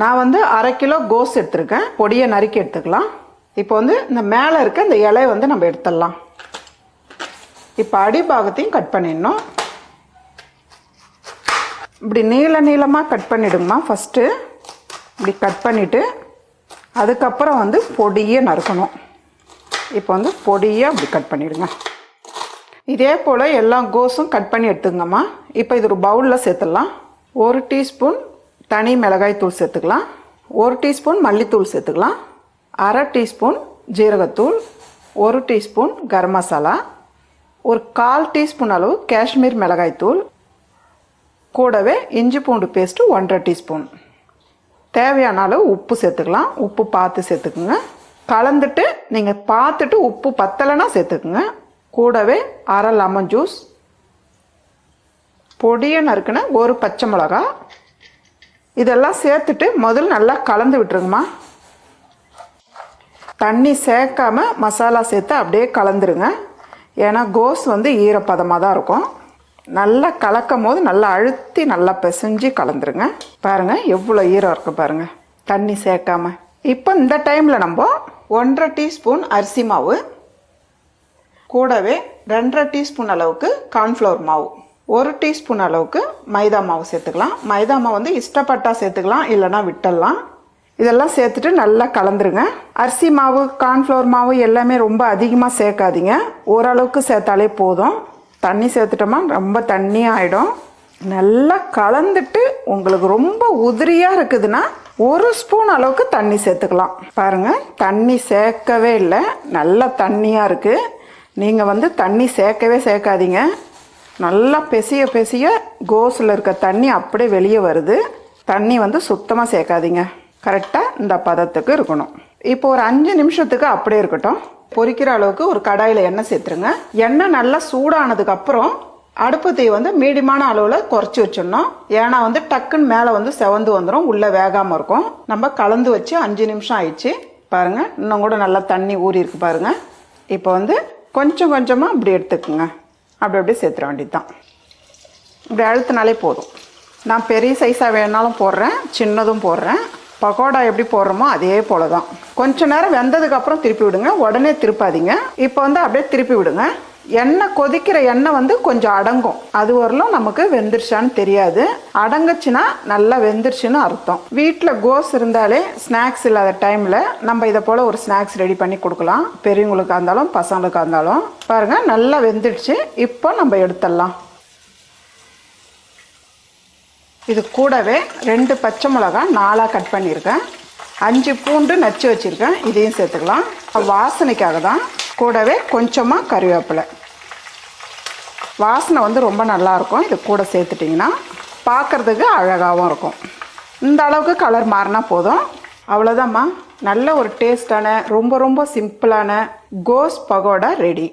நான் வந்து அரை கிலோ கோஸ் எடுத்திருக்கேன். பொடியை நறுக்கி எடுத்துக்கலாம். இப்போ வந்து இந்த மேலே இருக்க இந்த இலையை வந்து நம்ம எடுத்துடலாம். இப்போ அடிபாகத்தையும் கட் பண்ணிடணும். இப்படி நீள நீளமாக கட் பண்ணிடுங்கம்மா ஃபஸ்ட்டு இப்படி கட் பண்ணிவிட்டு அதுக்கப்புறம் வந்து பொடியை நறுக்கணும். இப்போ வந்து பொடியை அப்படி கட் பண்ணிவிடுங்க இதே போல் எல்லா கோஸும் கட் பண்ணி எடுத்துங்கம்மா இப்போ இது ஒரு பவுலில் சேர்த்துடலாம். ஒரு டீஸ்பூன் தனி மிளகாய் தூள் சேர்த்துக்கலாம். ஒரு டீஸ்பூன் மல்லித்தூள் சேர்த்துக்கலாம். அரை டீஸ்பூன் ஜீரகத்தூள் ஒரு டீஸ்பூன் கரம் மசாலா ஒரு கால் டீஸ்பூன் அளவு காஷ்மீர் மிளகாய் தூள் கூடவே இஞ்சி பூண்டு பேஸ்ட்டு ஒன்றரை டீஸ்பூன். தேவையான அளவு உப்பு சேர்த்துக்கலாம். உப்பு பார்த்து சேர்த்துக்குங்க. கலந்துட்டு நீங்கள் பார்த்துட்டு உப்பு பத்தலைன்னா சேர்த்துக்குங்க. கூடவே அரை லெமன் ஜூஸ் பொடியை நறுக்குன ஒரு பச்சை மிளகா இதெல்லாம் சேர்த்துட்டு முதல்ல நல்லா கலந்து விட்டுருங்கம்மா. தண்ணி சேர்க்காம மசாலா சேர்த்து அப்படியே கலந்துருங்க. ஏன்னா கோஸ் வந்து ஈரப்பதமாக தான் இருக்கும். நல்லா கலக்கும் போது நல்லா அழுத்தி நல்லா பிசைஞ்சு கலந்துருங்க. பாருங்கள் எவ்வளோ ஈரம் இருக்கு பாருங்கள் தண்ணி சேர்க்காம. இப்போ இந்த டைமில் நம்ம ஒன்றரை டீஸ்பூன் அரிசி மாவு கூடவே ரெண்டரை டீஸ்பூன் அளவுக்கு கார்ன்ஃப்ளவர் மாவு. ஒரு டீஸ்பூன் அளவுக்கு மைதா மாவு சேர்த்துக்கலாம். மைதா மாவு வந்து இஷ்டப்பட்டா சேர்த்துக்கலாம் இல்லைன்னா விட்டுடலாம். இதெல்லாம் சேர்த்துட்டு நல்லா கலந்துருங்க. அரிசி மாவு கார்ன்ஃப்ளவர் மாவு எல்லாமே ரொம்ப அதிகமாக சேர்க்காதீங்க. ஓரளவுக்கு சேர்த்தாலே போதும். தண்ணி சேர்த்துட்டோமா ரொம்ப தண்ணியாக ஆகிடும் நல்லா கலந்துட்டு உங்களுக்கு ரொம்ப உதிரியாக இருக்குதுன்னா ஒரு ஸ்பூன் அளவுக்கு தண்ணி சேர்த்துக்கலாம். பாருங்கள் தண்ணி சேர்க்கவே இல்லை. நல்லா தண்ணியாக இருக்குது நீங்கள் வந்து தண்ணி சேர்க்கவே சேர்க்காதீங்க. நல்லா பெசிய பெசிய கோஸில் இருக்க தண்ணி அப்படியே வெளியே வருது. தண்ணி வந்து சுத்தமாக சேர்க்காதீங்க. கரெக்டாக இந்த பதத்துக்கு இருக்கணும். இப்போ ஒரு அஞ்சு நிமிஷத்துக்கு அப்படியே இருக்கட்டும். பொரிக்கிற அளவுக்கு ஒரு கடாயில் எண்ணெய் சேர்த்துருங்க. எண்ணெய் நல்லா சூடானதுக்கு அப்புறம் அடுப்பு தீ வந்து மீடியமான அளவில் குறைச்சி வச்சிடணும். ஏன்னா வந்து டக்குன்னு மேலே வந்து செவந்து வந்துடும் உள்ளே வேகாமல் இருக்கும். நம்ம கலந்து வச்சு அஞ்சு நிமிஷம் ஆயிடுச்சு. பாருங்கள் இன்னும் கூட நல்லா தண்ணி ஊறி இருக்கு பாருங்கள் இப்போ வந்து கொஞ்சம் கொஞ்சமாக இப்படி எடுத்துக்குங்க. அப்படி அப்படியே சேர்த்துற வேண்டியது தான் இப்படி அழுத்தினாலே போதும். நான் பெரிய சைஸாக வேணாலும் போடுறேன் சின்னதும் போடுறேன். பக்கோடா எப்படி போடுறோமோ அதே போல தான் கொஞ்ச நேரம் வெந்ததுக்கு அப்புறம் திருப்பி விடுங்க. உடனே திருப்பாதீங்க. இப்போ வந்து அப்படியே திருப்பி விடுங்க. எண்ணெய் கொதிக்கிற எண்ணெய் வந்து கொஞ்சம் அடங்கும். அது வரலும் நமக்கு வெந்துருச்சான்னு தெரியாது. அடங்குச்சுன்னா நல்லா வெந்துருச்சுன்னு அர்த்தம். வீட்டில் கோஸ் இருந்தாலே ஸ்நாக்ஸ் இல்லாத டைமில் நம்ம இதை போல் ஒரு ஸ்நாக்ஸ் ரெடி பண்ணி கொடுக்கலாம். பெரியவங்களுக்காக இருந்தாலும் பசங்களுக்காக இருந்தாலும். பாருங்கள் நல்லா வெந்துடுச்சு. இப்போ நம்ம எடுத்துடலாம். இது கூடவே ரெண்டு பச்சை மிளகா நாலாக கட் பண்ணியிருக்கேன். அஞ்சு பூண்டு நச்சு வச்சுருக்கேன். இதையும் சேர்த்துக்கலாம். வாசனைக்காக தான். கூடவே கொஞ்சமாக கருவேப்பிலை. வாசனை வந்து ரொம்ப நல்லாயிருக்கும் இது கூட சேர்த்துட்டிங்கன்னா பார்க்குறதுக்கு அழகாகவும் இருக்கும். இந்த அளவுக்கு கலர் மாறினா போதும். அவ்வளோதாம்மா நல்ல ஒரு டேஸ்டான ரொம்ப ரொம்ப சிம்பிளான கோஸ் பகோடா ரெடி